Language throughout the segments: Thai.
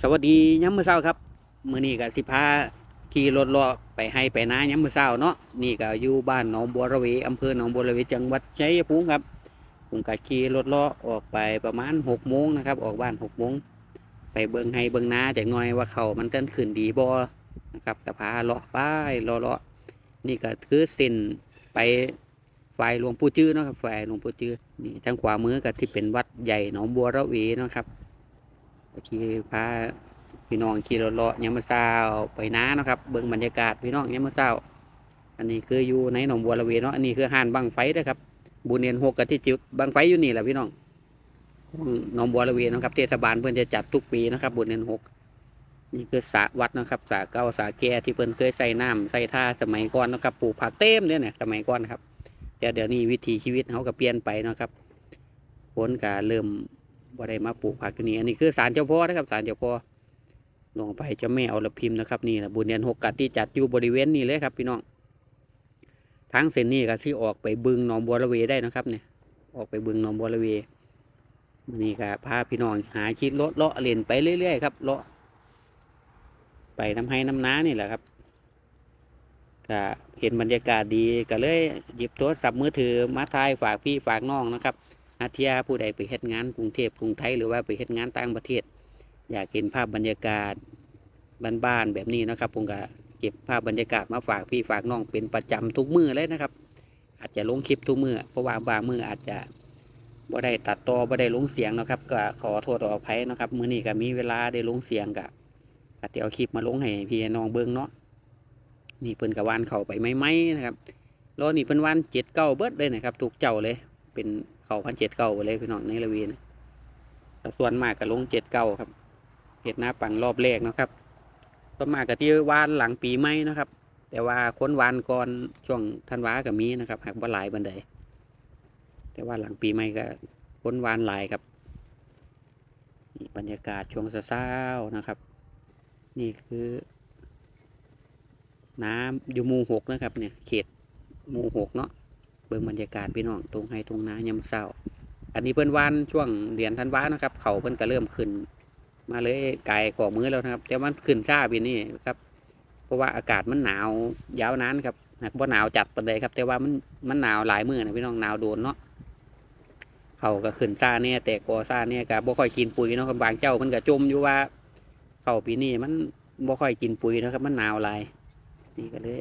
สวัสดีย้ำมือเช้าครับมือนี้ก็สิพาขี่รถลาะไปให้ไปนาย้ำมือเช้าเนาะนี่ก็อยู่บ้านหนองบัวระเวอำเภอหนองบัวระเวจังหวัดชัยภูมิครับผมก็ขี่รถลาะออกไปประมาณ6โมงนะครับ ออกบ้าน6โมงไปเบิ่งให้เบิ่งนาจากหน่อยว่าเขามันเต้นขึ้นดีบ่นะครับก็พาเลาะไปเลาะเลาะนี่ก็คือเส้นไปฝ่ายหลวงปู่จื้อเนาะครับฝ่ายหลวงปู่จื้อนี่ทางขวามือก็ที่เป็นวัดใหญ่หนองบัวระเวเนาะครับ ขี่พาพี่น้องขี่รถเลาะยามมื้อเช้าไปน้าเนาะครับเบิ่งบรรยากาศพี่น้องยามมื้อเช้า อันนี้คืออยู่ในหนองบัวระเวเนาะอันนี้คือห้านบังไฟเด้อครับบุญเนียนหกกับที่จุดบังไฟอยู่นี่แหละพี่น้องหนองบัวระเวนะครับเทศบาลเพิ่นจะจัดทุกปีนะครับบุญเนียนหกนี่คือสระวัดนะครับสระเก่าสระแก่ที่เพิ่นเคยใส่น้ำใส่ท่าสมัยก่อนนะครับปลูกผักเต็มเลยเนี่ยสมัยก่อนครับแต่เดี๋ยวนี้วิถีชีวิตเขาก็เปลี่ยนไปนะครับฝนก็เริ่ม บ่ได้มาปลูกผักนี่อันนี้คือศาลเจ้าพ่อนะครับศาลเจ้าพ่อลงไปเจ้าแม่เอาละพิมพ์นะครับนี่แหละบุญเดือนหกกัดที่จัดอยู่บริเวณนี้เลยครับ พี่น้องทางเส้นนี้ก็ที่ออกไปบึงหนองบัวระเวได้นะครับ เนี่ย ออกไปบึงหนองบัวระเวนี่ก็พาพี่น้องหาชิดเลาะเลาะเล่นไปเรื่อยๆครับเลาะไปน้ำให้น้ำน้านี่แหละครับก็เห็นบรรยากาศดีก็เลยหยิบโทรศัพท์มือถือมาถ่ายฝากพี่ฝากน้องนะครับ อาเทียผู้ใดไปเฮ็ดงานกรุงเทพกรุงไทยหรือว่าไปเฮ็ดงานต่างประเทศ อยากเห็นภาพบรรยากาศบ้านๆแบบนี้นะครับผมก็เก็บภาพบรรยากาศมาฝากพี่ฝากน้องเป็นประจำทุกมือเลยนะครับ อาจจะลงคลิปทุกมือเพราะว่าบางมืออาจจะบ่ได้ตัดต่อบ่ได้ลงเสียงนะครับ ก็ขอโทษอภัยนะครับ มื้อนี้ก็มีเวลาได้ลงเสียงก็ก็เดี๋ยวเอาคลิปมาลงให้พี่น้องเบิ่งเนาะนี่เพิ่นกับวานเข้าไปไหมๆนะครับแล้วนี่เพิ่นวานเจ็ดเก้าเบิดเลยนะครับทุกเจ้าเลยเป็น เขาพันเจ็ดเก้าเลยพี่น้องในละเวีนะส่วนมากก็ลงเจ็ดเก้าครับเห็ดหน้าปังรอบแรกนะครับส่วนมากก็ที่วานหลังปีใหม่นะครับ แต่ว่าค้นวานก่อนช่วงธันวาก็มีนะครับหากว่าหลายบันไดแต่ว่าหลังปีใหม่ก็ค้นวานหลายครับนี่บรรยากาศช่วงเช้านะครับ นี่คือ น้ำอยู่มูหกนะครับ เนี่ย เขตมูหกเนาะ บิ่งบรรยากาศพี่น้องตรงไห้ตรงนายามเช้า อันนี้เพิ่นวานช่วงเดือนธันวานะครับ เขาเพิ่นก็เริ่มขึ้น มาเลยไกลของมือแล้วนะครับ แต่มันขึ้นช้าปีนี้ครับ เพราะว่าอากาศมันหนาวยาวนานครับหากว่าหนาวจัดปานใดครับ แต่ว่ามันมันหนาวหลายมือนะพี่น้องหนาวโดนเนาะเขาก็ขึ้นซ่าเนี่ยแต่กอซ่าเนี่ยก็บ่ค่อยกินปุ๋ยเนาะครับบางเจ้ามันก็จมอยู่ว่า เขาปีนี้มันบ่ค่อยกินปุ๋ยนะครับ มันหนาวหลายนี่ก็เลย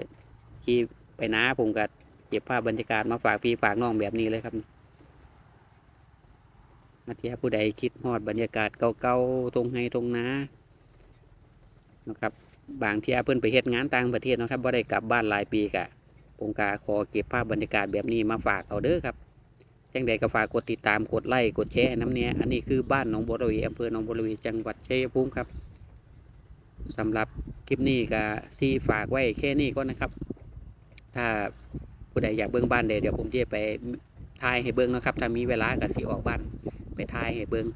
ขี่ไปนาผมก็ เก็บภาพบรรยากาศมาฝากพี่ฝากน้องแบบนี้เลยครับมาเทียผู้ใดคิดฮอดบรรยากาศเก่าๆตรงไห้ตรงนานะครับ บางเที่ยเพิ่อนไปเฮ็ดงานต่างประเทศนะครับบ่าได้กลับบ้านหลายปีกะผมกาขอเก็บภาพบรรยากาศแบบนี้มาฝากเอาเด้อครับแจังใดก็ฝากกดติดตามกดไลค์กดแชร์น้ำเนี้ยอันนี้คือบ้านหนองบัวระเวอำเภอหนองบัวระเวจังหวัดชัยภูมิครับสำหรับคลิปนี้ก็ซีฝากไว้แค่นี้ก็นะครับ ถ้า ผู้ใดอยากเบิ้งบ้านเดเดี๋ยวผมจะไปถ่ายให้เบิ้งนะครับ ถ้ามีเวลาก็สิออกบ้านไปถ่ายให้เบิ้ง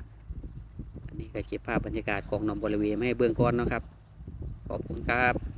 อันนี้ก็เก็บภาพบรรยากาศของหนองบริเวณให้เบิ้งก่อนนะครับ ขอบคุณครับ